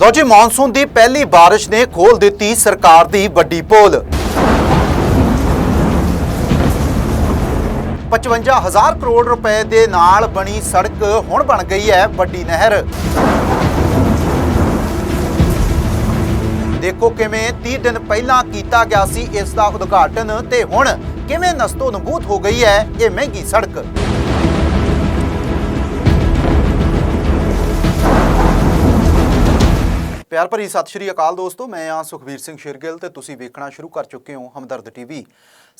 ਲੋ ਜੀ, ਮੌਨਸੂਨ ਦੀ ਪਹਿਲੀ ਬਾਰਿਸ਼ ਨੇ ਖੋਲ ਦਿੱਤੀ ਸਰਕਾਰ ਦੀ ਵੱਡੀ ਪੋਲ। 55000 ਕਰੋੜ ਰੁਪਏ ਦੇ ਨਾਲ ਬਣੀ ਸੜਕ ਹੁਣ ਬਣ ਗਈ ਹੈ ਵੱਡੀ ਨਹਿਰ। ਦੇਖੋ ਕਿਵੇਂ 30 ਦਿਨ ਪਹਿਲਾਂ ਕੀਤਾ ਗਿਆ ਸੀ ਇਸ ਦਾ ਉਦਘਾਟਨ ਤੇ ਹੁਣ ਕਿਵੇਂ ਨਸਤੋ ਨਬੂਤ ਹੋ ਗਈ ਹੈ ਇਹ ਮਹਿੰਗੀ ਸੜਕ। ਪਿਆਰ ਭਰੀ ਸਤਿ ਸ਼੍ਰੀ ਅਕਾਲ ਦੋਸਤੋ, ਮੈਂ ਆ ਸੁਖਵੀਰ ਸਿੰਘ ਸ਼ਿਰਗਿਲ ਤੇ ਤੁਸੀਂ ਵੇਖਣਾ ਸ਼ੁਰੂ ਕਰ ਚੁੱਕੇ ਹੋ ਹਮਦਰਦ ਟੀਵੀ।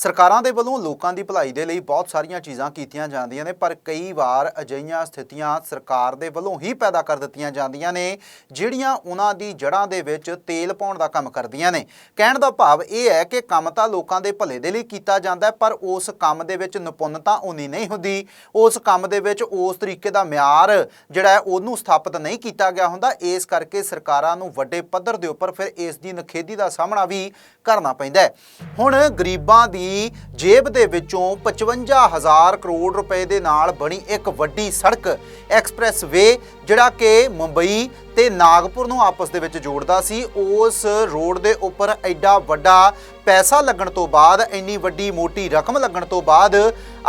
ਸਰਕਾਰਾਂ ਦੇ ਵੱਲੋਂ ਲੋਕਾਂ ਦੀ ਭਲਾਈ ਦੇ ਲਈ ਬਹੁਤ ਸਾਰੀਆਂ ਚੀਜ਼ਾਂ ਕੀਤੀਆਂ ਜਾਂਦੀਆਂ ਨੇ, ਪਰ ਕਈ ਵਾਰ ਅਜਿਹੀਆਂ ਸਥਿਤੀਆਂ ਸਰਕਾਰ ਦੇ ਵੱਲੋਂ ਹੀ ਪੈਦਾ ਕਰ ਦਿੱਤੀਆਂ ਜਾਂਦੀਆਂ ਨੇ, ਜਿਹੜੀਆਂ ਉਹਨਾਂ ਦੀ ਜੜ੍ਹਾਂ ਦੇ ਵਿੱਚ ਤੇਲ ਪਾਉਣ ਦਾ ਕੰਮ ਕਰਦੀਆਂ ਨੇ। ਕਹਿਣ ਦਾ ਭਾਵ ਇਹ ਹੈ ਕਿ ਕੰਮ ਤਾਂ ਲੋਕਾਂ ਦੇ ਭਲੇ ਦੇ ਲਈ ਕੀਤਾ ਜਾਂਦਾ ਪਰ ਉਸ ਕੰਮ ਦੇ ਵਿੱਚ ਨਿਪੁੰਨਤਾ ਉਨੀ ਨਹੀਂ ਹੁੰਦੀ। ਉਸ ਕੰਮ ਦੇ ਵਿੱਚ ਉਸ ਤਰੀਕੇ ਦਾ ਮਿਆਰ ਜਿਹੜਾ ਹੈ ਉਹਨੂੰ ਸਥਾਪਿਤ ਨਹੀਂ ਕੀਤਾ ਗਿਆ ਹੁੰਦਾ। ਇਸ ਕਰਕੇ ਸਰਕਾਰਾਂ ਨੂੰ ਵੱਡੇ ਪੱਧਰ ਦੇ ਉੱਪਰ ਫਿਰ ਇਸ ਦੀ ਨਖੇਦੀ ਦਾ ਸਾਹਮਣਾ ਵੀ ਕਰਨਾ ਪੈਂਦਾ ਹੈ। ਹੁਣ ਗਰੀਬਾਂ ਦੀ ਜੇਬ ਦੇ ਵਿੱਚੋਂ 55000 ਕਰੋੜ ਰੁਪਏ ਦੇ ਨਾਲ ਬਣੀ ਇੱਕ ਵੱਡੀ ਸੜਕ ਐਕਸਪ੍ਰੈਸ ਵੇ ਜਿਹੜਾ ਕਿ ਮੁੰਬਈ ਤੇ ਨਾਗਪੁਰ ਨੂੰ ਆਪਸ ਦੇ ਵਿੱਚ ਜੋੜਦਾ ਸੀ। ਉਸ ਰੋਡ ਦੇ ਉੱਪਰ ਐਡਾ ਵੱਡਾ ਪੈਸਾ ਲੱਗਣ ਤੋਂ ਬਾਅਦ ਇੰਨੀ ਵੱਡੀ ਮੋਟੀ ਰਕਮ ਲੱਗਣ ਤੋਂ ਬਾਅਦ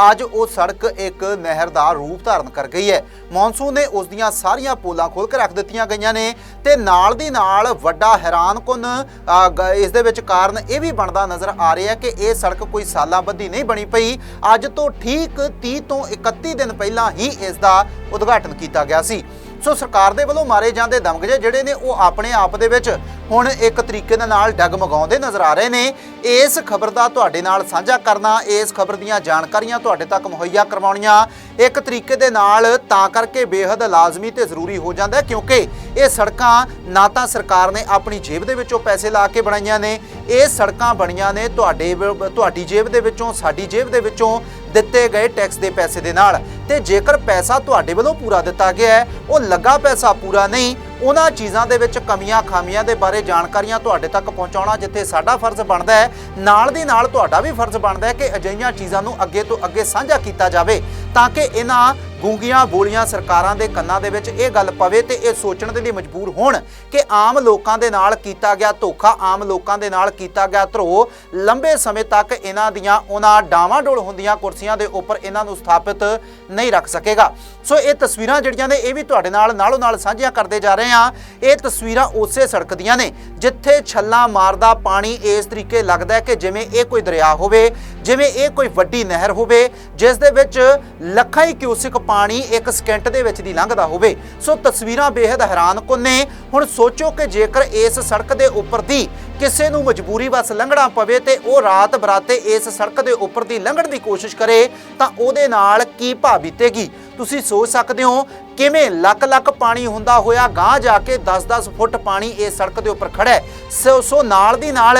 ਅੱਜ ਉਹ ਸੜਕ ਇੱਕ ਨਹਿਰ ਦਾ ਰੂਪ ਧਾਰਨ ਕਰ ਗਈ ਹੈ। ਮੌਨਸੂਨ ਨੇ ਉਸ ਦੀਆਂ ਸਾਰੀਆਂ ਪੋਲਾਂ ਖੋਲ ਕੇ ਰੱਖ ਦਿੱਤੀਆਂ ਗਈਆਂ ਨੇ ਤੇ ਨਾਲ ਦੀ ਨਾਲ ਵੱਡਾ ਹੈਰਾਨਕੁਨ ਅ, ਗ- ਇਸ ਦੇ ਵਿੱਚ ਕਾਰਨ ਇਹ ਵੀ ਬਣਦਾ ਨਜ਼ਰ ਆ ਰਿਹਾ ਕਿ ਇਹ ਸੜਕ ਕੋਈ ਸਾਲਾਂ ਬੱਧੀ ਨਹੀਂ ਬਣੀ ਪਈ। ਅੱਜ ਤੋਂ ਠੀਕ 30 ਤੋਂ 31 ਦਿਨ ਪਹਿਲਾਂ ਹੀ ਇਸ ਦਾ ਉਦਘਾਟਨ ਕੀਤਾ ਗਿਆ ਸੀ। ਸੋ ਸਰਕਾਰ ਦੇ ਵੱਲੋਂ ਮਾਰੇ ਜਾਂਦੇ ਦਮਗਜੇ ਜਿਹੜੇ ਨੇ ਉਹ ਆਪਣੇ ਆਪ ਦੇ ਵਿੱਚ ਹੁਣ ਇੱਕ ਤਰੀਕੇ ਦੇ ਨਾਲ ਡਗਮਗਾਉਂਦੇ ਨਜ਼ਰ ਆ ਰਹੇ ਨੇ। ਇਸ ਖਬਰ ਦਾ ਤੁਹਾਡੇ ਨਾਲ ਸਾਂਝਾ ਕਰਨਾ, ਇਸ ਖਬਰ ਦੀਆਂ ਜਾਣਕਾਰੀਆਂ ਤੁਹਾਡੇ ਤੱਕ ਮੁਹੱਈਆ ਕਰਵਾਉਣੀਆਂ। ਇੱਕ ਤਰੀਕੇ ਦੇ ਨਾਲ ਤਾਂ ਕਰਕੇ ਬੇਹੱਦ ਲਾਜ਼ਮੀ ਤੇ ਜ਼ਰੂਰੀ ਹੋ ਜਾਂਦਾ ਕਿਉਂਕਿ ਇਹ ਸੜਕਾਂ ਨਾ ਤਾਂ ਸਰਕਾਰ ਨੇ ਆਪਣੀ ਜੇਬ ਦੇ ਵਿੱਚੋਂ ਪੈਸੇ ਲਾ ਕੇ ਬਣਾਈਆਂ ਨੇ ਇਹ ਸੜਕਾਂ ਬਣੀਆਂ ਨੇ ਤੁਹਾਡੇ ਵ- ਤੁਹਾਡੀ ਜੇਬ ਦੇ ਵਿੱਚੋਂ, ਸਾਡੀ ਜੇਬ ਦੇ ਵਿੱਚੋਂ ਦਿੱਤੇ ਗਏ ਟੈਕਸ ਦੇ ਪੈਸੇ ਦੇ ਨਾਲ। ਤੇ ਜੇਕਰ ਪੈਸਾ ਤੁਹਾਡੇ ਵੱਲੋਂ ਪੂਰਾ ਦਿੱਤਾ ਗਿਆ ਹੈ, ਉਹ ਲੱਗਾ ਪੈਸਾ ਪੂਰਾ ਨਹੀਂ, ਉਹਨਾਂ ਚੀਜ਼ਾਂ ਦੇ ਵਿੱਚ ਕਮੀਆਂ ਖਾਮੀਆਂ ਦੇ ਬਾਰੇ ਜਾਣਕਾਰੀਆਂ ਤੁਹਾਡੇ ਤੱਕ ਪਹੁੰਚਾਉਣਾ, ਜਿੱਥੇ ਸਾਡਾ ਫਰਜ਼ ਬਣਦਾ ਹੈ। ਨਾਲ ਦੀ ਨਾਲ ਤੁਹਾਡਾ ਵੀ ਫਰਜ਼ ਬਣਦਾ ਹੈ ਕਿ ਅਜਿਹੀਆਂ ਚੀਜ਼ਾਂ ਨੂੰ ਅੱਗੇ ਤੋਂ ਅੱਗੇ ਸਾਂਝਾ ਕੀਤਾ ਜਾਵੇ, ਤਾਂ ਕਿ ਇਹਨਾਂ ਗੂੰਗੀਆਂ ਬੋਲੀਆਂ ਸਰਕਾਰਾਂ ਦੇ ਕੰਨਾਂ ਦੇ ਵਿੱਚ ਇਹ ਗੱਲ ਪਵੇ ਤੇ ਇਹ ਸੋਚਣ ਦੇ ਲਈ ਮਜਬੂਰ ਹੋਣ ਕਿ ਆਮ ਲੋਕਾਂ ਦੇ ਨਾਲ ਕੀਤਾ ਗਿਆ ਧੋਖਾ, ਆਮ ਲੋਕਾਂ ਦੇ ਨਾਲ ਕੀਤਾ ਗਿਆ ਧਰੋ ਲੰਬੇ ਸਮੇਂ ਤੱਕ ਇਹਨਾਂ ਦੀਆਂ ਉਹਨਾਂ ਡਾਵਾਂ ਡੋਲ ਹੁੰਦੀਆਂ ਕੁਰਸੀਆਂ ਦੇ ਉੱਪਰ ਇਹਨਾਂ ਨੂੰ ਸਥਾਪਿਤ ਨਹੀਂ ਰੱਖ ਸਕੇਗਾ। ਸੋ ਇਹ ਤਸਵੀਰਾਂ ਜਿਹੜੀਆਂ ਨੇ ਇਹ ਵੀ ਤੁਹਾਡੇ ਨਾਲ ਨਾਲੋਂ ਨਾਲ ਸਾਂਝੀਆਂ ਕਰਦੇ ਜਾ ਰਹੇ ਹਾਂ। ਇਹ ਤਸਵੀਰਾਂ ਉਸੇ ਸੜਕ ਦੀਆਂ ਨੇ ਜਿੱਥੇ ਛੱਲਾ ਮਾਰਦਾ ਪਾਣੀ ਇਸ ਤਰੀਕੇ ਲੱਗਦਾ ਹੈ ਕਿ ਜਿਵੇਂ ਇਹ ਕੋਈ ਦਰਿਆ ਹੋਵੇ ਜਿਵੇਂ ਇਹ ਕੋਈ ਵੱਡੀ ਨਹਿਰ ਹੋਵੇ, ਜਿਸ ਦੇ ਵਿੱਚ ਲੱਖਾਂ ਹੀ ਕਿਊਸਿਕ ਪਾਣੀ ਇੱਕ ਸਕਿੰਟ ਦੇ ਵਿੱਚ ਦੀ ਲੰਘਦਾ ਹੋਵੇ। ਸੋ ਤਸਵੀਰਾਂ ਬੇहद ਹੈਰਾਨਕੁਨ ਨੇ। ਹੁਣ ਸੋਚੋ ਕਿ ਜੇਕਰ ਇਸ ਸੜਕ ਦੇ ਉੱਪਰ ਦੀ ਕਿਸੇ ਨੂੰ ਮਜਬੂਰੀ ਵਸ ਲੰਘਣਾ ਪਵੇ ਤੇ ਉਹ ਰਾਤ ਬਰਾਤੇ ਇਸ ਸੜਕ ਦੇ ਉੱਪਰ ਦੀ ਲੰਘਣ ਦੀ ਕੋਸ਼ਿਸ਼ ਕਰੇ, ਤਾਂ ਉਹਦੇ ਨਾਲ ਕੀ ਭਾਅ ਬੀਤੇਗੀ? ਤੁਸੀਂ ਸੋਚ ਸਕਦੇ ਹੋ ਕਿਵੇਂ ਲੱਖ ਲੱਖ ਪਾਣੀ ਹੁੰਦਾ ਹੋਇਆ ਗਾਂ ਜਾ ਕੇ 10-10 ਫੁੱਟ ਪਾਣੀ ਇਸ ਸੜਕ ਦੇ ਉੱਪਰ ਖੜਾ ਹੈ ਸੋ ਸੋ ਨਾਲ ਦੀ ਨਾਲ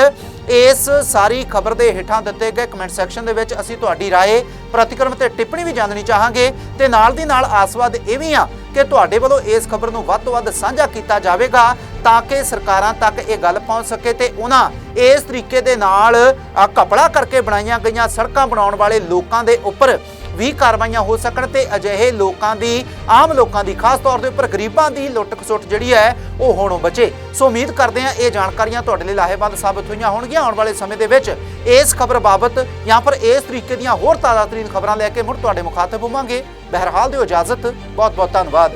ਇਸ ਸਾਰੀ ਖਬਰ ਦੇ ਹੇਠਾਂ ਦਿੱਤੇ ਗਏ ਕਮੈਂਟ ਸੈਕਸ਼ਨ ਦੇ ਵਿੱਚ ਅਸੀਂ ਤੁਹਾਡੀ ਰਾਏ, ਪ੍ਰਤੀਕਰਮ ਤੇ ਟਿੱਪਣੀ ਵੀ ਜਾਣਨੀ ਚਾਹਾਂਗੇ ਤੇ ਨਾਲ ਦੀ ਨਾਲ ਆਸਵਾਦ ਇਹ ਵੀ ਆ ਕਿ ਤੁਹਾਡੇ ਵੱਲੋਂ ਇਸ ਖਬਰ ਨੂੰ ਵੱਧ ਤੋਂ ਵੱਧ ਸਾਂਝਾ ਕੀਤਾ ਜਾਵੇਗਾ ਤਾਂ ਕਿ ਸਰਕਾਰਾਂ ਤੱਕ ਇਹ ਗੱਲ ਪਹੁੰਚ ਸਕੇ ਤੇ ਉਹਨਾਂ ਇਸ ਤਰੀਕੇ ਦੇ ਨਾਲ ਕਪੜਾ ਕਰਕੇ ਬਣਾਈਆਂ ਗਈਆਂ ਸੜਕਾਂ ਬਣਾਉਣ ਵਾਲੇ ਲੋਕਾਂ ਦੇ ਉੱਪਰ ਵੀ ਕਾਰਵਾਈਆਂ ਹੋ ਸਕਣ ਤੇ ਅਜਿਹੇ ਲੋਕਾਂ ਦੀ, ਆਮ ਲੋਕਾਂ ਦੀ, ਖਾਸ ਤੌਰ ਦੇ ਉੱਪਰ ਗਰੀਬਾਂ ਦੀ ਲੁੱਟ ਖਸੁੱਟ ਜਿਹੜੀ ਹੈ, ਉਹ ਹੋਣੋਂ ਬਚੇ। ਸੋ ਉਮੀਦ ਕਰਦੇ ਹਾਂ ਇਹ ਜਾਣਕਾਰੀਆਂ ਤੁਹਾਡੇ ਲਈ ਲਾਹੇਵੰਦ ਸਾਬਤ ਹੋਈਆਂ ਹੋਣਗੀਆਂ। ਆਉਣ ਵਾਲੇ ਸਮੇਂ ਦੇ ਵਿੱਚ ਇਸ ਖਬਰ ਬਾਬਤ ਜਾਂ ਪਰ ਇਸ ਤਰੀਕੇ ਦੀਆਂ ਹੋਰ ਤਾਜ਼ਾ ਤਰੀਨ ਖਬਰਾਂ ਲੈ ਕੇ ਮੁੜ ਤੁਹਾਡੇ ਮੁਖਾਤਬ ਹੋਵਾਂਗੇ। ਬਹਰਹਾਲ ਦਿਓ ਇਜਾਜ਼ਤ। ਬਹੁਤ ਬਹੁਤ ਧੰਨਵਾਦ।